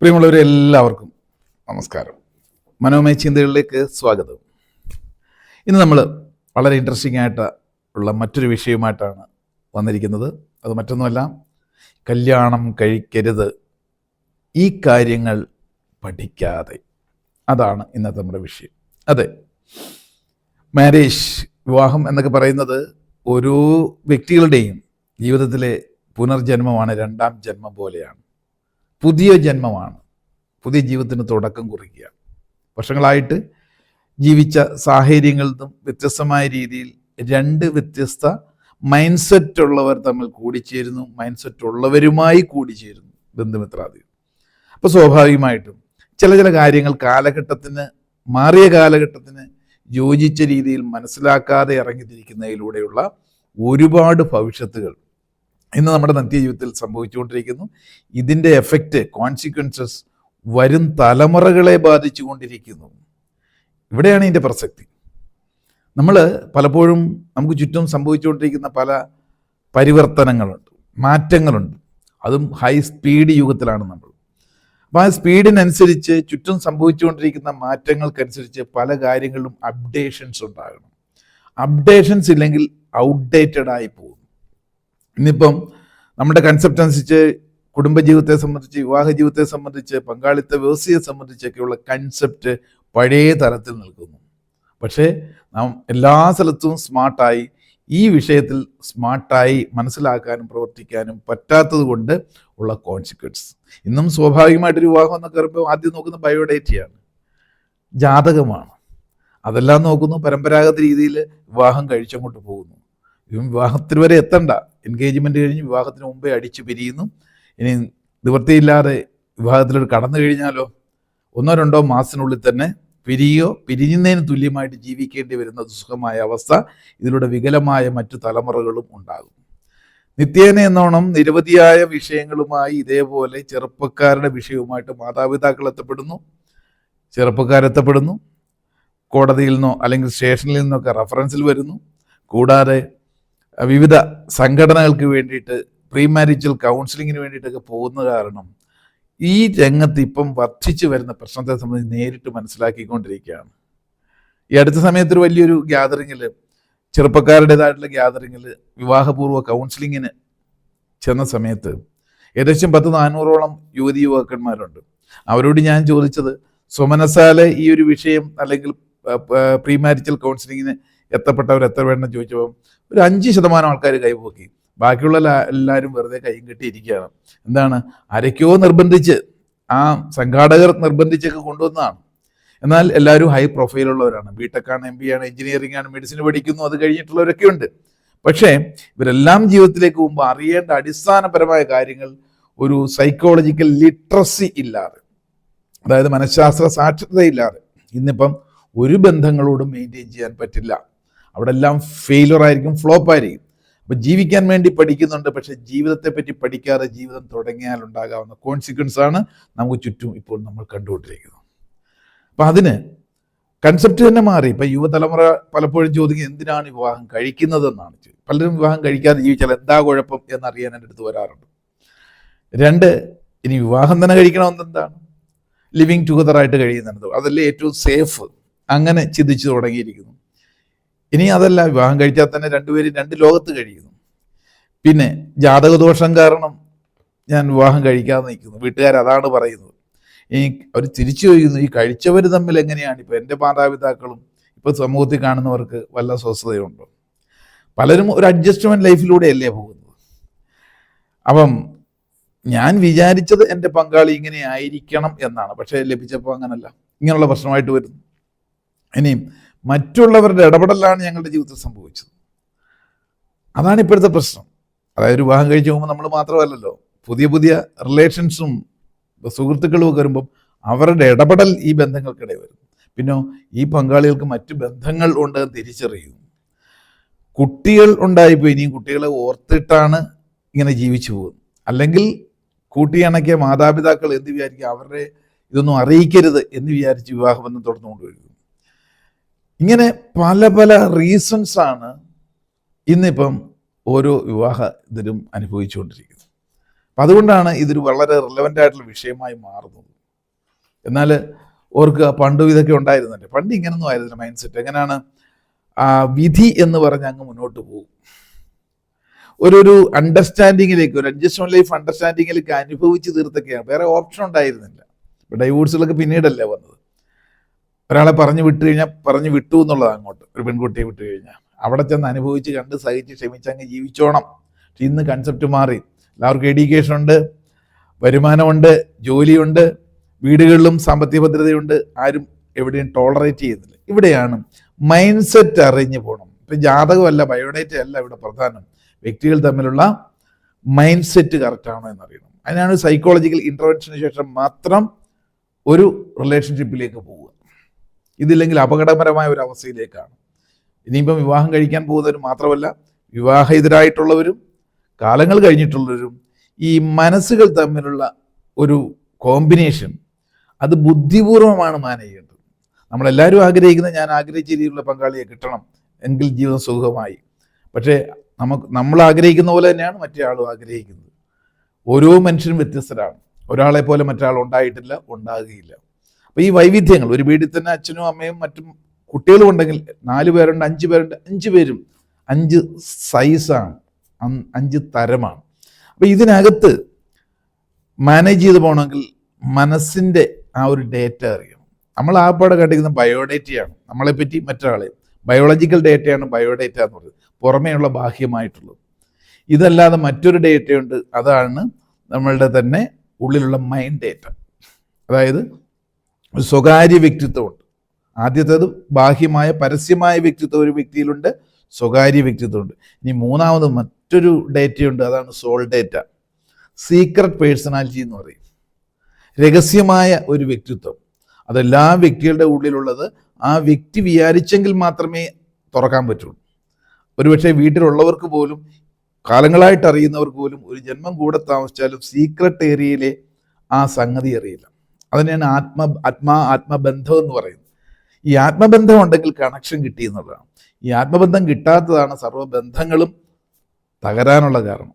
പ്രിയമുള്ളവരെ എല്ലാവർക്കും നമസ്കാരം. മനോമയ ചിന്തകളിലേക്ക് സ്വാഗതം. ഇന്ന് നമ്മൾ വളരെ ഇൻട്രസ്റ്റിംഗ് ആയിട്ട് ഉള്ള മറ്റൊരു വിഷയവുമായിട്ടാണ് വന്നിരിക്കുന്നത്. അത് മറ്റൊന്നുമല്ല കല്യാണം കഴിക്കരുത്. ഈ കാര്യങ്ങൾ പഠിക്കാതെ. അതാണ് ഇന്നത്തെ നമ്മുടെ വിഷയം. അതെ മാരേജ് വിവാഹം എന്നൊക്കെ പറയുന്നത് ഓരോ വ്യക്തികളുടെയും ജീവിതത്തിലെ പുനർജന്മമാണ് രണ്ടാം ജന്മം പോലെയാണ്. പുതിയ ജന്മമാണ്. പുതിയ ജീവിതത്തിന് തുടക്കം കുറിക്കുക. വർഷങ്ങളായിട്ട് ജീവിച്ച സാഹചര്യങ്ങളിൽ നിന്നും വ്യത്യസ്തമായ രീതിയിൽ രണ്ട് വ്യത്യസ്ത മൈൻഡ് സെറ്റ് ഉള്ളവർ തമ്മിൽ കൂടിച്ചേരുന്നു. മൈൻഡ് സെറ്റ് ഉള്ളവരുമായി കൂടിച്ചേരുന്നു ബന്ധുമിത്രാദി അപ്പോൾ സ്വാഭാവികമായിട്ടും ചില ചില കാര്യങ്ങൾ കാലഘട്ടത്തിന് മാറിയ കാലഘട്ടത്തിന് യോജിച്ച രീതിയിൽ മനസ്സിലാക്കാതെ ഇറങ്ങിത്തിരിക്കുന്നതിലൂടെയുള്ള ഒരുപാട് ഭവിഷ്യത്തുകൾ ഇന്ന് നമ്മുടെ നിത്യജീവിതത്തിൽ സംഭവിച്ചുകൊണ്ടിരിക്കുന്നു. ഇതിന്റെ എഫക്റ്റ് കോൺസിക്വൻസസ് വരും തലമുറകളെ ബാധിച്ചുകൊണ്ടിരിക്കുന്നു. ഇവിടെയാണ് ഇതിന്റെ പ്രസക്തി. നമ്മൾ പലപ്പോഴും നമുക്ക് ചുറ്റും സംഭവിച്ചുകൊണ്ടിരിക്കുന്ന പല പരിവർത്തനങ്ങളുണ്ട് മാറ്റങ്ങളുണ്ട്. അതും ഹൈ സ്പീഡ് യുഗത്തിലാണ് നമ്മൾ. അപ്പോൾ ആ സ്പീഡിനനുസരിച്ച് ചുറ്റും സംഭവിച്ചുകൊണ്ടിരിക്കുന്ന മാറ്റങ്ങൾക്കനുസരിച്ച് പല കാര്യങ്ങളിലും അപ്ഡേഷൻസ് ഉണ്ടാകണം. അപ്ഡേഷൻസ് ഇല്ലെങ്കിൽ ഔട്ട്ഡേറ്റഡ് ആയി പോകും. ഇന്നിപ്പം നമ്മുടെ കൺസെപ്റ്റ് അനുസരിച്ച് കുടുംബജീവിതത്തെ സംബന്ധിച്ച് വിവാഹ ജീവിതത്തെ സംബന്ധിച്ച് പങ്കാളിത്ത വ്യവസ്ഥയെ സംബന്ധിച്ചൊക്കെയുള്ള കൺസെപ്റ്റ് പഴയ തരത്തിൽ നിൽക്കുന്നു. പക്ഷേ നാം എല്ലാ സ്ഥലത്തും സ്മാർട്ടായി ഈ വിഷയത്തിൽ സ്മാർട്ടായി മനസ്സിലാക്കാനും പ്രവർത്തിക്കാനും പറ്റാത്തത് കൊണ്ട് ഉള്ള കോൺസിക്വൻസ് ഇന്നും സ്വാഭാവികമായിട്ടൊരു വിവാഹം എന്നൊക്കെ പറയുമ്പോൾ ആദ്യം നോക്കുന്ന ബയോഡേറ്റയാണ്. ജാതകമാണ്. അതെല്ലാം നോക്കുന്നു പരമ്പരാഗത രീതിയിൽ വിവാഹം കഴിച്ചങ്ങോട്ട് പോകുന്നു. വിവാഹത്തിൽ വരെ എത്തണ്ട. എൻഗേജ്മെന്റ് കഴിഞ്ഞ് വിവാഹത്തിന് മുമ്പേ അടിച്ചു പിരിയുന്നു. ഇനി നിവൃത്തിയില്ലാതെ വിവാഹത്തിലോട്ട് കടന്നു കഴിഞ്ഞാലോ? ഒന്നോ രണ്ടോ മാസത്തിനുള്ളിൽ തന്നെ പിരിയോ പിരിയുന്നതിന് തുല്യമായിട്ട് ജീവിക്കേണ്ടി വരുന്ന ദുഃഖമായ അവസ്ഥ ഇതിലൂടെ വികലമായ മറ്റു തലമുറകളും ഉണ്ടാകും. നിത്യേന എന്നോണം നിരവധിയായ വിഷയങ്ങളുമായി ഇതേപോലെ ചെറുപ്പക്കാരുടെ വിഷയവുമായിട്ട് മാതാപിതാക്കൾ എത്തപ്പെടുന്നു. ചെറുപ്പക്കാരെത്തപ്പെടുന്നു കോടതിയിൽ നിന്നോ അല്ലെങ്കിൽ സ്റ്റേഷനിൽ നിന്നൊക്കെ റഫറൻസിൽ വരുന്നു. കൂടാതെ വിവിധ സംഘടനകൾക്ക് വേണ്ടിയിട്ട് പ്രീ മാരിജൽ കൗൺസിലിങ്ങിന് വേണ്ടിയിട്ടൊക്കെ പോകുന്ന കാരണം ഈ രംഗത്ത് ഇപ്പം വർദ്ധിച്ചു വരുന്ന പ്രശ്നത്തെ സംബന്ധിച്ച് നേരിട്ട് മനസ്സിലാക്കിക്കൊണ്ടിരിക്കുകയാണ്. ഈ അടുത്ത സമയത്ത് ഒരു വലിയൊരു ഗ്യാതറിങ്ങിൽ ചെറുപ്പക്കാരുടേതായിട്ടുള്ള ഗ്യാതറിങ്ങിൽ വിവാഹപൂർവ കൗൺസിലിങ്ങിന് ചെന്ന സമയത്ത് ഏകദേശം പത്ത് നാനൂറോളം യുവതി യുവാക്കന്മാരുണ്ട്. അവരോട് ഞാൻ ചോദിച്ചത് സ്വമനസാലെ ഈ ഒരു വിഷയം അല്ലെങ്കിൽ പ്രീ മാരിറ്റൽ കൗൺസിലിങ്ങിന് എത്തപ്പെട്ടവർ എത്ര വേണം ചോദിച്ചപ്പോൾ ഒരു അഞ്ച് ശതമാനം ആൾക്കാർ കൈപോക്കി ബാക്കിയുള്ള എല്ലാവരും വെറുതെ കൈയും കെട്ടിയിരിക്കുകയാണ് എന്താണ്? ആരൊക്കെയോ നിർബന്ധിച്ച് ആ സംഘാടകർ നിർബന്ധിച്ചൊക്കെ കൊണ്ടുവന്നതാണ്. എന്നാൽ എല്ലാവരും ഹൈ പ്രൊഫൈലുള്ളവരാണ് ബിടെക് ആണ് എം ബി ആണ് എഞ്ചിനീയറിംഗ് ആണ് മെഡിസിൻ പഠിക്കുന്നു അത് കഴിഞ്ഞിട്ടുള്ളവരൊക്കെ ഉണ്ട്. പക്ഷേ ഇവരെല്ലാം ജീവിതത്തിലേക്ക് പോകുമ്പോൾ അറിയേണ്ട അടിസ്ഥാനപരമായ കാര്യങ്ങൾ ഒരു സൈക്കോളജിക്കൽ ലിറ്ററസി ഇല്ലാതെ അതായത് മനഃശാസ്ത്ര സാക്ഷരതയില്ലാതെ ഇന്നിപ്പം ഒരു ബന്ധങ്ങളോടും മെയിന്റെയിൻ ചെയ്യാൻ പറ്റില്ല. അവിടെ എല്ലാം ഫെയിലർ ആയിരിക്കും ഫ്ലോപ്പ് ആയിരിക്കും. അപ്പോൾ ജീവിക്കാൻ വേണ്ടി പഠിക്കുന്നുണ്ട് പക്ഷെ ജീവിതത്തെ പറ്റി പഠിക്കാതെ ജീവിതം തുടങ്ങിയാൽ ഉണ്ടാകാവുന്ന കോൺസിക്വൻസ് ആണ് നമുക്ക് ചുറ്റും ഇപ്പോൾ നമ്മൾ കണ്ടുകൊണ്ടിരിക്കുന്നത്. അപ്പം അതിന് കൺസെപ്റ്റ് തന്നെ മാറി. ഇപ്പം യുവതലമുറ പലപ്പോഴും ചോദിക്കും എന്തിനാണ് വിവാഹം കഴിക്കുന്നതെന്നാണ് പലരും വിവാഹം കഴിക്കാതെ ജീവിച്ചാൽ എന്താ കുഴപ്പം എന്നറിയാൻ എന്റെ അടുത്ത് വരാറുണ്ട്. രണ്ട് ഇനി വിവാഹം തന്നെ കഴിക്കണമെന്ന് എന്താണ്? ലിവിങ് ടുഗദർ ആയിട്ട് കഴിയുന്നുണ്ട് അതല്ലേ ഏറ്റവും സേഫ് അങ്ങനെ ചിന്തിച്ചു തുടങ്ങിയിരിക്കുന്നു. ഇനി അതല്ല വിവാഹം കഴിച്ചാൽ തന്നെ രണ്ടുപേരും രണ്ട് ലോകത്ത് കഴിയുന്നു. പിന്നെ ജാതകദോഷം കാരണം ഞാൻ വിവാഹം കഴിക്കാതെ നിൽക്കുന്നു. വീട്ടുകാർ അതാണ് പറയുന്നത്. ഇനി അവർ തിരിച്ചു ചോദിക്കുന്നു ഈ കഴിച്ചവർ തമ്മിൽ എങ്ങനെയാണ്? ഇപ്പം എന്റെ മാതാപിതാക്കളും ഇപ്പം സമൂഹത്തിൽ കാണുന്നവർക്ക് വല്ല സ്വസ്ഥതയുണ്ടോ? പലരും ഒരു അഡ്ജസ്റ്റ്മെന്റ് ലൈഫിലൂടെയല്ലേ പോകുന്നത്. അപ്പം ഞാൻ വിചാരിച്ചത് എന്റെ പങ്കാളി ഇങ്ങനെ ആയിരിക്കണം എന്നാണ്. പക്ഷേ ലഭിച്ചപ്പോൾ അങ്ങനല്ല. ഇങ്ങനെയുള്ള പ്രശ്നമായിട്ട് വരുന്നു. ഇനിയും മറ്റുള്ളവരുടെ ഇടപെടലാണ് ഞങ്ങളുടെ ജീവിതത്തിൽ സംഭവിച്ചത്. അതാണ് ഇപ്പോഴത്തെ പ്രശ്നം. അതായത് വിവാഹം കഴിച്ച് പോകുമ്പോൾ നമ്മൾ മാത്രമല്ലല്ലോ. പുതിയ പുതിയ റിലേഷൻസും സുഹൃത്തുക്കളും ഒക്കെ വരുമ്പം അവരുടെ ഇടപെടൽ ഈ ബന്ധങ്ങൾക്കിടെ വരും. പിന്നെ ഈ പങ്കാളികൾക്ക് മറ്റു ബന്ധങ്ങൾ ഉണ്ട് തിരിച്ചറിയും. കുട്ടികൾ ഉണ്ടായിപ്പോയി. ഇനിയും കുട്ടികളെ ഓർത്തിട്ടാണ് ഇങ്ങനെ ജീവിച്ചു പോകുന്നത്. അല്ലെങ്കിൽ കൂട്ടിയണക്കിയ മാതാപിതാക്കൾ എന്ത് വിചാരിക്കുക അവരുടെ ഇതൊന്നും അറിയിക്കരുത് എന്ന് വിചാരിച്ച് വിവാഹബന്ധം തുടർന്നുകൊണ്ടുവരുന്നു ഇങ്ങനെ പല പല റീസൺസ് ആണ് ഇന്നിപ്പം ഓരോ വിവാഹ ഇതിലും അനുഭവിച്ചുകൊണ്ടിരിക്കുന്നത്. അപ്പം അതുകൊണ്ടാണ് ഇതൊരു വളരെ റിലവന്റ് ആയിട്ടുള്ള വിഷയമായി മാറുന്നത്. എന്നാൽ ഓർക്കുക പണ്ടും ഇതൊക്കെ ഉണ്ടായിരുന്നല്ലേ. പണ്ട് ഇങ്ങനൊന്നും ആയിരുന്നില്ല മൈൻഡ് സെറ്റ് എങ്ങനെയാണ്? വിധി എന്ന് പറഞ്ഞ് അങ്ങ് മുന്നോട്ട് പോകും. ഒരു ഒരു അണ്ടർസ്റ്റാൻഡിങ്ങിലേക്ക് ഒരു അഡ്ജസ്റ്റ്മെന്റ് ലൈഫ് അണ്ടർസ്റ്റാൻഡിങ്ങിലേക്ക് അനുഭവിച്ച് തീർത്തൊക്കെയാണ് വേറെ ഓപ്ഷൻ ഉണ്ടായിരുന്നില്ല. ഡൈവോഴ്സുകളൊക്കെ പിന്നീടല്ലേ വന്നത്. ഒരാളെ പറഞ്ഞു വിട്ടു കഴിഞ്ഞാൽ പറഞ്ഞു വിട്ടു എന്നുള്ളത് അങ്ങോട്ട്. ഒരു പെൺകുട്ടിയെ വിട്ടു കഴിഞ്ഞാൽ അവിടെ ചെന്ന് അനുഭവിച്ച് കണ്ട് സഹിച്ച് ക്ഷമിച്ച് അങ്ങ് ജീവിച്ചോണം. പക്ഷെ ഇന്ന് കൺസെപ്റ്റ് മാറി. എല്ലാവർക്കും എഡ്യൂക്കേഷൻ ഉണ്ട് വരുമാനമുണ്ട് ജോലിയുണ്ട് വീടുകളിലും സാമ്പത്തിക ഭദ്രതയുണ്ട്. ആരും എവിടെയും ടോളറേറ്റ് ചെയ്യുന്നില്ല. ഇവിടെയാണ് മൈൻഡ് സെറ്റ് അറിഞ്ഞു പോകണം ഇപ്പം ജാതകമല്ല ബയോഡേറ്റ അല്ല ഇവിടെ പ്രധാനം. വ്യക്തികൾ തമ്മിലുള്ള മൈൻഡ് സെറ്റ് കറക്റ്റാണോ എന്നറിയണം. അതിനാണ് സൈക്കോളജിക്കൽ ഇന്റർവെൻഷന് ശേഷം മാത്രം ഒരു റിലേഷൻഷിപ്പിലേക്ക് പോവുക. ഇതില്ലെങ്കിൽ അപകടകരമായ ഒരു അവസ്ഥയിലേക്കാണ്. ഇനിയിപ്പം വിവാഹം കഴിക്കാൻ പോകുന്നവരും മാത്രമല്ല വിവാഹിതരായിട്ടുള്ളവരും കാലങ്ങൾ കഴിഞ്ഞിട്ടുള്ളവരും ഈ മനസ്സുകൾ തമ്മിലുള്ള ഒരു കോമ്പിനേഷൻ അത് ബുദ്ധിപൂർവമാണ് മാനേജ് ചെയ്യേണ്ടത്. നമ്മളെല്ലാവരും ആഗ്രഹിക്കുന്നത് ഞാൻ ആഗ്രഹിച്ച രീതിയിലുള്ള പങ്കാളിയെ കിട്ടണം എങ്കിൽ ജീവിതം സുഖമായി. പക്ഷേ നമുക്ക് നമ്മൾ ആഗ്രഹിക്കുന്ന പോലെ തന്നെയാണ് മറ്റേ ആളും ആഗ്രഹിക്കുന്നത്. ഓരോ മനുഷ്യരും വ്യത്യസ്തരാണ്. ഒരാളെ പോലെ മറ്റൊരാൾ ഉണ്ടായിട്ടില്ല ഉണ്ടാകുകയില്ല. അപ്പോൾ ഈ വൈവിധ്യങ്ങൾ ഒരു വീട്ടിൽ തന്നെ അച്ഛനും അമ്മയും മറ്റും കുട്ടികളും ഉണ്ടെങ്കിൽ നാല് പേരുണ്ട് അഞ്ച് പേരുണ്ട് അഞ്ച് പേരും അഞ്ച് സൈസാണ് അഞ്ച് തരമാണ്. അപ്പോൾ ഇതിനകത്ത് മാനേജ് ചെയ്ത് പോകണമെങ്കിൽ മനസ്സിന്റെ ആ ഒരു ഡേറ്റ അറിയണം. നമ്മൾ ആപ്പാടെ കണ്ടിരിക്കുന്ന ബയോഡേറ്റയാണ് നമ്മളെ പറ്റി മറ്റൊരാളെ. ബയോളജിക്കൽ ഡേറ്റയാണ് ബയോഡേറ്റ എന്ന് പറയുന്നത്. പുറമേയുള്ള ബാഹ്യമായിട്ടുള്ളത്. ഇതല്ലാതെ മറ്റൊരു ഡേറ്റയുണ്ട് അതാണ് നമ്മളുടെ തന്നെ ഉള്ളിലുള്ള മൈൻഡ് ഡേറ്റ അതായത് സ്വകാര്യ വ്യക്തിത്വമുണ്ട്. ആദ്യത്തേത് ബാഹ്യമായ പരസ്യമായ വ്യക്തിത്വം ഒരു വ്യക്തിയിലുണ്ട് സ്വകാര്യ വ്യക്തിത്വമുണ്ട്. ഇനി മൂന്നാമത് മറ്റൊരു ഡേറ്റയുണ്ട് അതാണ് സോൾ ഡേറ്റ. സീക്രട്ട് പേഴ്സണാലിറ്റി എന്ന് പറയും. രഹസ്യമായ ഒരു വ്യക്തിത്വം. അതെല്ലാ വ്യക്തികളുടെ ഉള്ളിലുള്ളത് ആ വ്യക്തി വിചാരിച്ചെങ്കിൽ മാത്രമേ തുറക്കാൻ പറ്റുള്ളൂ. ഒരുപക്ഷെ വീട്ടിലുള്ളവർക്ക് പോലും കാലങ്ങളായിട്ട് അറിയുന്നവർക്ക് പോലും ഒരു ജന്മം കൂടെ താമസിച്ചാലും സീക്രട്ട് ഏരിയയിലെ ആ സംഗതി അറിയില്ല. അതിനെയാണ് ആത്മ ആത്മാ ആത്മബന്ധം എന്ന് പറയുന്നത്. ഈ ആത്മബന്ധം ഉണ്ടെങ്കിൽ കണക്ഷൻ കിട്ടി എന്നുള്ളതാണ്. ഈ ആത്മബന്ധം കിട്ടാത്തതാണ് സർവബന്ധങ്ങളും തകരാനുള്ള കാരണം.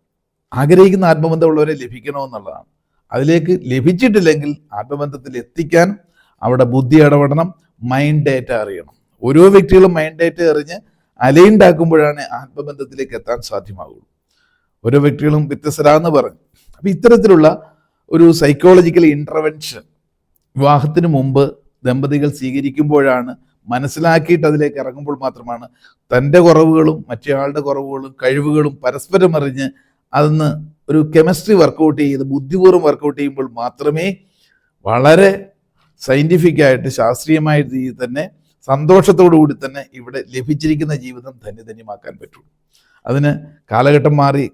ആഗ്രഹിക്കുന്ന ആത്മബന്ധമുള്ളവരെ ലഭിക്കണമെന്നുള്ളതാണ് അതിലേക്ക് ലഭിച്ചിട്ടില്ലെങ്കിൽ ആത്മബന്ധത്തിൽ എത്തിക്കാൻ അവിടെ ബുദ്ധി ഇടപെടണം മൈൻഡ് ഡേറ്റ അറിയണം. ഓരോ വ്യക്തികളും മൈൻഡ് ഡേറ്റ അറിഞ്ഞ് അലൈൻഡ് ആക്കുമ്പോഴാണ് ആത്മബന്ധത്തിലേക്ക് എത്താൻ സാധ്യമാകുള്ളൂ ഓരോ വ്യക്തികളും വ്യത്യസ്തരാന്ന് പറഞ്ഞു അപ്പം ഇത്തരത്തിലുള്ള ഒരു സൈക്കോളജിക്കൽ ഇന്റർവെൻഷൻ വിവാഹത്തിന് മുമ്പ് ദമ്പതികൾ സ്വീകരിക്കുമ്പോഴാണ് മനസ്സിലാക്കിയിട്ട് അതിലേക്ക് ഇറങ്ങുമ്പോൾ മാത്രമാണ് തന്റെ കുറവുകളും മറ്റേയാളുടെ കുറവുകളും കഴിവുകളും പരസ്പരം അറിഞ്ഞ് അതൊന്ന് ഒരു കെമിസ്ട്രി വർക്കൗട്ട് ചെയ്ത് ബുദ്ധിപൂർവം വർക്കൗട്ട് ചെയ്യുമ്പോൾ മാത്രമേ വളരെ സയന്റിഫിക് ആയിട്ട് ശാസ്ത്രീയമായ രീതിയിൽ തന്നെ സന്തോഷത്തോടു കൂടി തന്നെ ഇവിടെ ലഭിച്ചിരിക്കുന്ന ജീവിതം ധന്യധന്യമാക്കാൻ പറ്റുള്ളൂ. അതിന് കാലഘട്ടം മാറി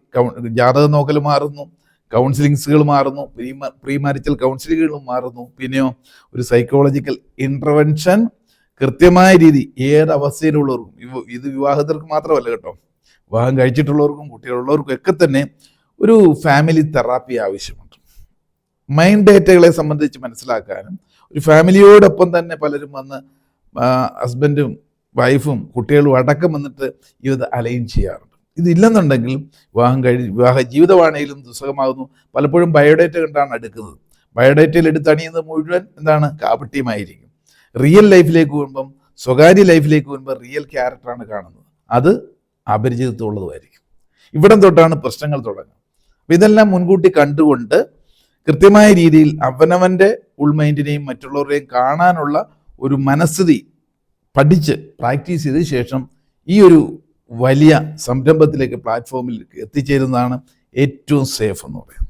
ജാതകം നോക്കൽ മാറുന്നു. കൗൺസിലിങ്സുകൾ മാറുന്നു. പ്രീ പ്രീ മാരിറ്റൽ കൗൺസിലിങ്ങുകളും മാറുന്നു. പിന്നെയോ ഒരു സൈക്കോളജിക്കൽ ഇന്റർവെൻഷൻ കൃത്യമായ രീതി ഏതവസ്ഥയിലുള്ളവർക്കും ഇവ- ഇത് വിവാഹിതർക്ക് മാത്രമല്ല കേട്ടോ. വിവാഹം കഴിച്ചിട്ടുള്ളവർക്കും കുട്ടികളുള്ളവർക്കും ഒക്കെ തന്നെ ഒരു ഫാമിലി തെറാപ്പി ആവശ്യമുണ്ട്. മൈൻഡ് ഡേറ്റകളെ സംബന്ധിച്ച് മനസ്സിലാക്കാനും ഒരു ഫാമിലിയോടൊപ്പം തന്നെ പലരും വന്ന് ഹസ്ബൻഡും വൈഫും കുട്ടികളും അടക്കം വന്നിട്ട് ഇത് അലൈൻ ചെയ്യാറുണ്ട്. ഇതില്ലെന്നുണ്ടെങ്കിൽ വിവാഹം കഴി വിവാഹ ജീവിതമാണെങ്കിലും ദുസ്സഹമാകുന്നു. പലപ്പോഴും ബയോഡേറ്റ കണ്ടാണ് എടുക്കുന്നത് ബയോഡേറ്റയിൽ എടുത്തണിയുന്നത് മുഴുവൻ എന്താണ്? കാപട്യമായിരിക്കും. റിയൽ ലൈഫിലേക്ക് വരുമ്പം സ്വകാര്യ ലൈഫിലേക്ക് വരുമ്പോൾ റിയൽ ക്യാരക്ടറാണ് കാണുന്നത്. അത് അപരിചിതത്വമുള്ളതുമായിരിക്കും. ഇവിടം തൊട്ടാണ് പ്രശ്നങ്ങൾ തുടങ്ങുന്നത്. അപ്പം ഇതെല്ലാം മുൻകൂട്ടി കണ്ടുകൊണ്ട് കൃത്യമായ രീതിയിൽ അവനവന്റെ ഉൾമൈൻഡിനെയും മറ്റുള്ളവരെയും കാണാനുള്ള ഒരു മനസ്ഥിതി പഠിച്ച് പ്രാക്ടീസ് ചെയ്ത ശേഷം ഈ ഒരു വലിയ സംരംഭത്തിലേക്ക് പ്ലാറ്റ്ഫോമിൽ എത്തിച്ചേരുന്നതാണ് ഏറ്റവും സേഫ് എന്ന് പറയുന്നത്.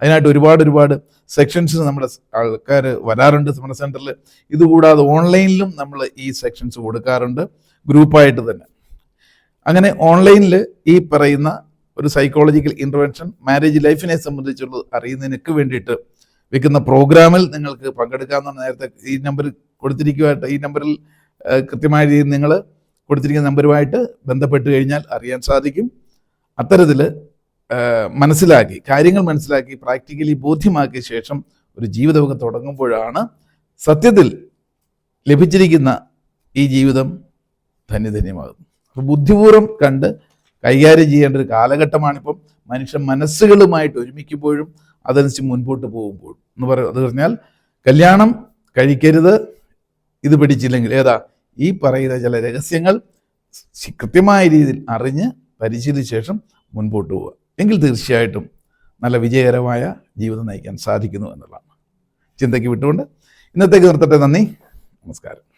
അതിനായിട്ട് ഒരുപാട് ഒരുപാട് സെക്ഷൻസ് നമ്മുടെ ആൾക്കാർ വരാറുണ്ട് നമ്മുടെ സെന്ററിൽ ഇതുകൂടാതെ ഓൺലൈനിലും നമ്മൾ ഈ സെക്ഷൻസ് കൊടുക്കാറുണ്ട്. ഗ്രൂപ്പായിട്ട് തന്നെ. അങ്ങനെ ഓൺലൈനിൽ ഈ പറയുന്ന ഒരു സൈക്കോളജിക്കൽ ഇന്റർവെൻഷൻ മാരേജ് ലൈഫിനെ സംബന്ധിച്ചുള്ളത് അറിയുന്നതിനൊക്കെ വേണ്ടിയിട്ട് വെക്കുന്ന പ്രോഗ്രാമിൽ നിങ്ങൾക്ക് പങ്കെടുക്കാമെന്നാണ് നേരത്തെ ഈ നമ്പർ കൊടുത്തിരിക്കുവായിട്ട്. ഈ നമ്പറിൽ കൃത്യമായ രീതിയിൽ നിങ്ങൾ കൊടുത്തിരിക്കുന്ന നമ്പറുമായിട്ട് ബന്ധപ്പെട്ട് കഴിഞ്ഞാൽ അറിയാൻ സാധിക്കും. അത്തരത്തിൽ മനസ്സിലാക്കി കാര്യങ്ങൾ മനസ്സിലാക്കി പ്രാക്ടിക്കലി ബോധ്യമാക്കിയ ശേഷം ഒരു ജീവിതമൊക്കെ തുടങ്ങുമ്പോഴാണ് സത്യത്തിൽ ലഭിച്ചിരിക്കുന്ന ഈ ജീവിതം ധന്യധന്യമാകുന്നു അപ്പോൾ ബുദ്ധിപൂർവം കണ്ട് കൈകാര്യം ചെയ്യേണ്ട ഒരു കാലഘട്ടമാണിപ്പം. മനുഷ്യ മനസ്സുകളുമായിട്ട് ഒരുമിക്കുമ്പോഴും അതനുസരിച്ച് മുൻപോട്ട് പോകുമ്പോഴും എന്ന് പറയും അത് പറഞ്ഞാൽ കല്യാണം കഴിക്കരുത് ഇത് പിടിച്ചില്ലെങ്കിൽ ഏതാ ഈ പറയുന്ന ചില രഹസ്യങ്ങൾ കൃത്യമായ രീതിയിൽ അറിഞ്ഞ് പരിശീലിച്ച ശേഷം മുൻപോട്ട് പോവുക. എങ്കിൽ തീർച്ചയായിട്ടും നല്ല വിജയകരമായ ജീവിതം നയിക്കാൻ സാധിക്കുന്നു എന്നുള്ളതാണ്. ചിന്തയ്ക്ക് വിട്ടുകൊണ്ട് ഇന്നത്തേക്ക് നിർത്തട്ടെ. നന്ദി. നമസ്കാരം.